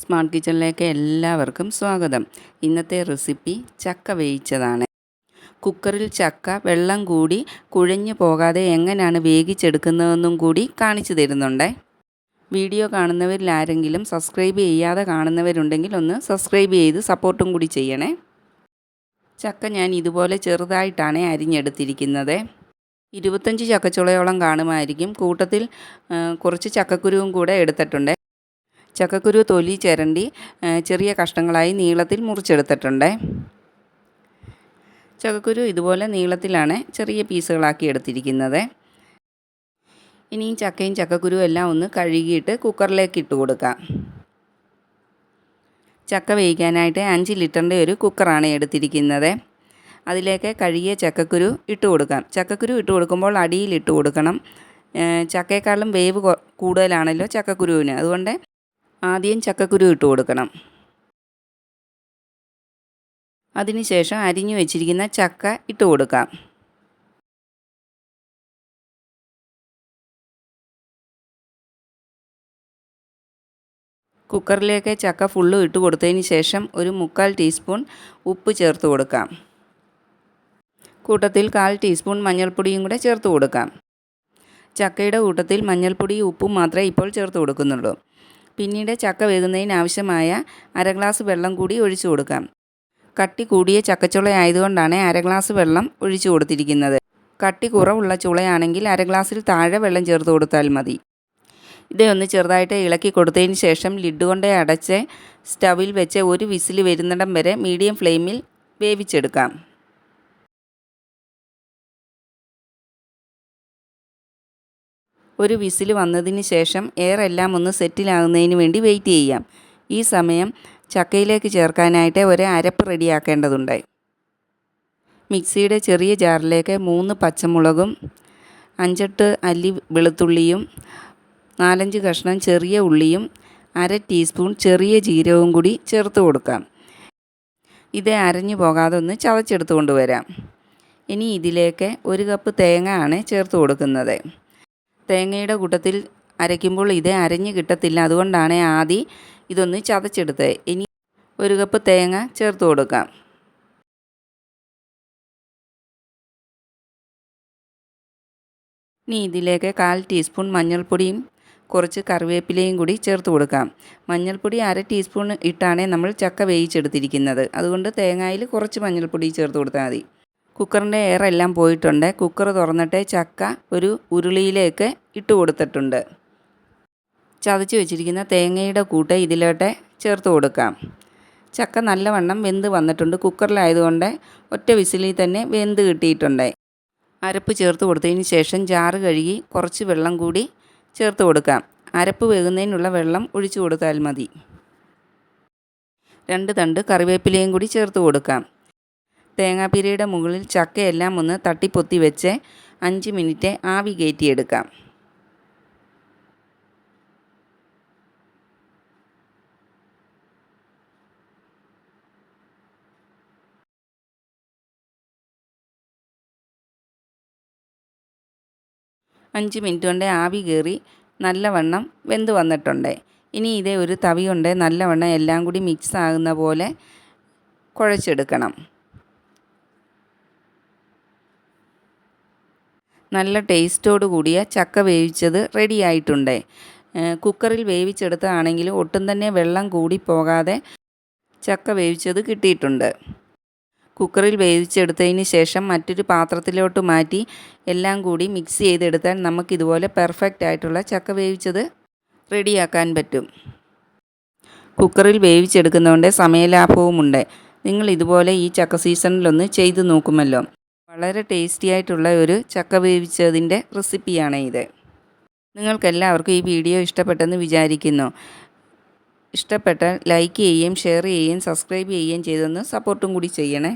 Smart കിച്ചണിലേക്ക് എല്ലാവർക്കും സ്വാഗതം. ഇന്നത്തെ റെസിപ്പി ചക്ക വേവിച്ചതാണ്. കുക്കറിൽ ചക്ക വെള്ളം കൂടി കുഴഞ്ഞു പോകാതെ എങ്ങനെയാണ് വേവിച്ചെടുക്കുന്നതെന്നും കൂടി കാണിച്ചു തരുന്നുണ്ട്. വീഡിയോ കാണുന്നവരിൽ ആരെങ്കിലും സബ്സ്ക്രൈബ് ചെയ്യാതെ കാണുന്നവരുണ്ടെങ്കിൽ ഒന്ന് സബ്സ്ക്രൈബ് ചെയ്ത് സപ്പോർട്ടും കൂടി ചെയ്യണേ. ചക്ക ഞാൻ ഇതുപോലെ ചെറുതായിട്ടാണ് അരിഞ്ഞെടുത്തിരിക്കുന്നത്. ഇരുപത്തഞ്ച് ചക്കച്ചുളയോളം കാണുമായിരിക്കും. കൂട്ടത്തിൽ കുറച്ച് ചക്കക്കുരുവും കൂടെ എടുത്തിട്ടുണ്ട്. ചക്കക്കുരു തൊലി ചിരണ്ടി ചെറിയ കഷ്ണങ്ങളായി നീളത്തിൽ മുറിച്ചെടുത്തിട്ടുണ്ട്. ചക്കക്കുരു ഇതുപോലെ നീളത്തിലാണ് ചെറിയ പീസുകളാക്കി എടുത്തിരിക്കുന്നത്. ഇനിയും ചക്കയും ചക്കക്കുരു എല്ലാം ഒന്ന് കഴുകിയിട്ട് കുക്കറിലേക്ക് ഇട്ട് കൊടുക്കാം. ചക്ക വേവിക്കാനായിട്ട് അഞ്ച് ലിറ്ററിന്റെ ഒരു കുക്കറാണ് എടുത്തിരിക്കുന്നത്. അതിലേക്ക് കഴുകിയ ചക്കക്കുരു ഇട്ട് കൊടുക്കാം. ചക്കക്കുരു ഇട്ട് കൊടുക്കുമ്പോൾ അടിയിൽ ഇട്ട് കൊടുക്കണം. ചക്കയെക്കാളും വേവ് കൂടുതലാണല്ലോ ചക്കക്കുരുവിന്. അതുകൊണ്ട് ആദ്യം ചക്കക്കുരു ഇട്ട് കൊടുക്കണം. അതിനുശേഷം അരിഞ്ഞു വെച്ചിരിക്കുന്ന ചക്ക ഇട്ട് കൊടുക്കാം. കുക്കറിലേക്ക് ചക്ക ഫുള്ളും ഇട്ട് കൊടുത്തതിന് ശേഷം ഒരു മുക്കാൽ ടീസ്പൂൺ ഉപ്പ് ചേർത്ത് കൊടുക്കാം. കൂട്ടത്തിൽ കാൽ ടീസ്പൂൺ മഞ്ഞൾപ്പൊടിയും കൂടെ ചേർത്ത് കൊടുക്കാം. ചക്കയുടെ കൂട്ടത്തിൽ മഞ്ഞൾപ്പൊടിയും ഉപ്പും മാത്രമേ ഇപ്പോൾ ചേർത്ത് കൊടുക്കുന്നുള്ളൂ. പിന്നീട് ചക്ക വേകുന്നതിന് ആവശ്യമായ അര ഗ്ലാസ് വെള്ളം കൂടി ഒഴിച്ചു കൊടുക്കാം. കട്ടി കൂടിയ ചക്കച്ചുള ആയതുകൊണ്ടാണ് അര ഗ്ലാസ് വെള്ളം ഒഴിച്ചു കൊടുത്തിരിക്കുന്നത്. കട്ടി കുറവുള്ള ചുളയാണെങ്കിൽ അര ഗ്ലാസ്സിൽ താഴെ വെള്ളം ചേർത്ത് കൊടുത്താൽ മതി. ഇതൊന്ന് ചെറുതായിട്ട് ഇളക്കി കൊടുത്തതിന് ശേഷം ലിഡ് കൊണ്ടേ അടച്ച് സ്റ്റവിൽ വെച്ച് ഒരു വിസിൽ വരുന്നിടം വരെ മീഡിയം ഫ്ലെയിമിൽ വേവിച്ചെടുക്കാം. ഒരു വിസിൽ വന്നതിന് ശേഷം എയർ എല്ലാം ഒന്ന് സെറ്റിലാകുന്നതിന് വേണ്ടി വെയിറ്റ് ചെയ്യാം. ഈ സമയം ചക്കയിലേക്ക് ചേർക്കാനായിട്ട് ഒരു അരപ്പ് റെഡിയാക്കേണ്ടതുണ്ട് മിക്സിയുടെ ചെറിയ ജാറിലേക്ക് മൂന്ന് പച്ചമുളകും അഞ്ചെട്ട് അല്ലി വെളുത്തുള്ളിയും നാലഞ്ച് കഷ്ണം ചെറിയ ഉള്ളിയും അര ടീസ്പൂൺ ചെറിയ ജീരകവും കൂടി ചേർത്ത് കൊടുക്കാം. ഇത് അരഞ്ഞു പോകാതെ ഒന്ന് ചതച്ചെടുത്ത് കൊണ്ടുവരാം. ഇനി ഇതിലേക്ക് ഒരു കപ്പ് തേങ്ങ ആണ് ചേർത്ത് കൊടുക്കുന്നത്. തേങ്ങയുടെ കൂട്ടത്തിൽ അരയ്ക്കുമ്പോൾ ഇത് അരഞ്ഞ് കിട്ടത്തില്ല. അതുകൊണ്ടാണ് ആദ്യം ഇതൊന്ന് ചതച്ചെടുത്തത്. ഇനി ഒരു കപ്പ് തേങ്ങ ചേർത്ത് കൊടുക്കാം. ഇനി ഇതിലേക്ക് കാൽ ടീസ്പൂൺ മഞ്ഞൾപ്പൊടിയും കുറച്ച് കറിവേപ്പിലയും കൂടി ചേർത്ത് കൊടുക്കാം. മഞ്ഞൾപ്പൊടി അര ടീസ്പൂൺ ഇട്ടാണ് നമ്മൾ ചക്ക വേവിച്ചെടുത്തിരിക്കുന്നത്. അതുകൊണ്ട് തേങ്ങയിൽ കുറച്ച് മഞ്ഞൾപ്പൊടി ചേർത്ത് കൊടുത്താൽ മതി. കുക്കറിന്റെ എയർ എല്ലാം പോയിട്ടുണ്ട്. കുക്കർ തുറന്നിട്ട് ചക്ക ഒരു ഉരുളിയിലേക്ക് ഇട്ട് കൊടുത്തിട്ടുണ്ട്. ചതച്ച് വെച്ചിരിക്കുന്ന തേങ്ങയുടെ കൂട്ട് ഇതിലോട്ട് ചേർത്ത് കൊടുക്കാം. ചക്ക നല്ലവണ്ണം വെന്ത് വന്നിട്ടുണ്ട്. കുക്കറിലായതുകൊണ്ട് ഒറ്റ വിസിലിൽ തന്നെ വെന്ത് കിട്ടിയിട്ടുണ്ട്. അരപ്പ് ചേർത്ത് കൊടുത്തതിന് ശേഷം ജാറ് കഴുകി കുറച്ച് വെള്ളം കൂടി ചേർത്ത് കൊടുക്കാം. അരപ്പ് വേകുന്നതിനുള്ള വെള്ളം ഒഴിച്ചു കൊടുത്താൽ മതി. രണ്ട് തണ്ട് കറിവേപ്പിലയും കൂടി ചേർത്ത് കൊടുക്കാം. തേങ്ങാപ്പീരയുടെ മുകളിൽ ചക്കയെല്ലാം ഒന്ന് തട്ടിപ്പൊത്തി വെച്ച് അഞ്ച് മിനിറ്റ് ആവി കയറ്റിയെടുക്കാം. അഞ്ച് മിനിറ്റ് കൊണ്ട് ആവി കയറി നല്ലവണ്ണം വെന്ത് വന്നിട്ടുണ്ട്. ഇനി ഇതേ ഒരു തവി കൊണ്ട് നല്ലവണ്ണം എല്ലാം കൂടി മിക്സ് ആകുന്ന പോലെ കുഴച്ചെടുക്കണം. നല്ല ടേസ്റ്റോട് കൂടിയ ചക്ക വേവിച്ചത് റെഡി ആയിട്ടുണ്ട് കുക്കറിൽ വേവിച്ചെടുത്തതാണെങ്കിൽ ഒട്ടും തന്നെ വെള്ളം കൂടി പോകാതെ ചക്ക വേവിച്ചത് കിട്ടിയിട്ടുണ്ട്. കുക്കറിൽ വേവിച്ചെടുത്തതിന് ശേഷം മറ്റൊരു പാത്രത്തിലോട്ട് മാറ്റി എല്ലാം കൂടി മിക്സ് ചെയ്തെടുത്താൽ നമുക്കിതുപോലെ പെർഫെക്റ്റ് ആയിട്ടുള്ള ചക്ക വേവിച്ചത് റെഡിയാക്കാൻ പറ്റും. കുക്കറിൽ വേവിച്ചെടുക്കുന്നതുകൊണ്ട് സമയലാഭവുമുണ്ട്. നിങ്ങൾ ഇതുപോലെ ഈ ചക്ക സീസണിലൊന്ന് ചെയ്തു നോക്കുമല്ലോ. വളരെ ടേസ്റ്റി ആയിട്ടുള്ള ഒരു ചക്ക വേവിച്ചതിന്റെ റെസിപ്പിയാണ് ഇത് നിങ്ങൾക്കെല്ലാവർക്കും ഈ വീഡിയോ ഇഷ്ടപ്പെട്ടെന്ന് വിചാരിക്കുന്നു. ഇഷ്ടപ്പെട്ടാൽ ലൈക്ക് ചെയ്യുകയും ഷെയർ ചെയ്യുകയും സബ്സ്ക്രൈബ് ചെയ്യുകയും ചെയ്തൊന്ന് സപ്പോർട്ടും കൂടി ചെയ്യണേ.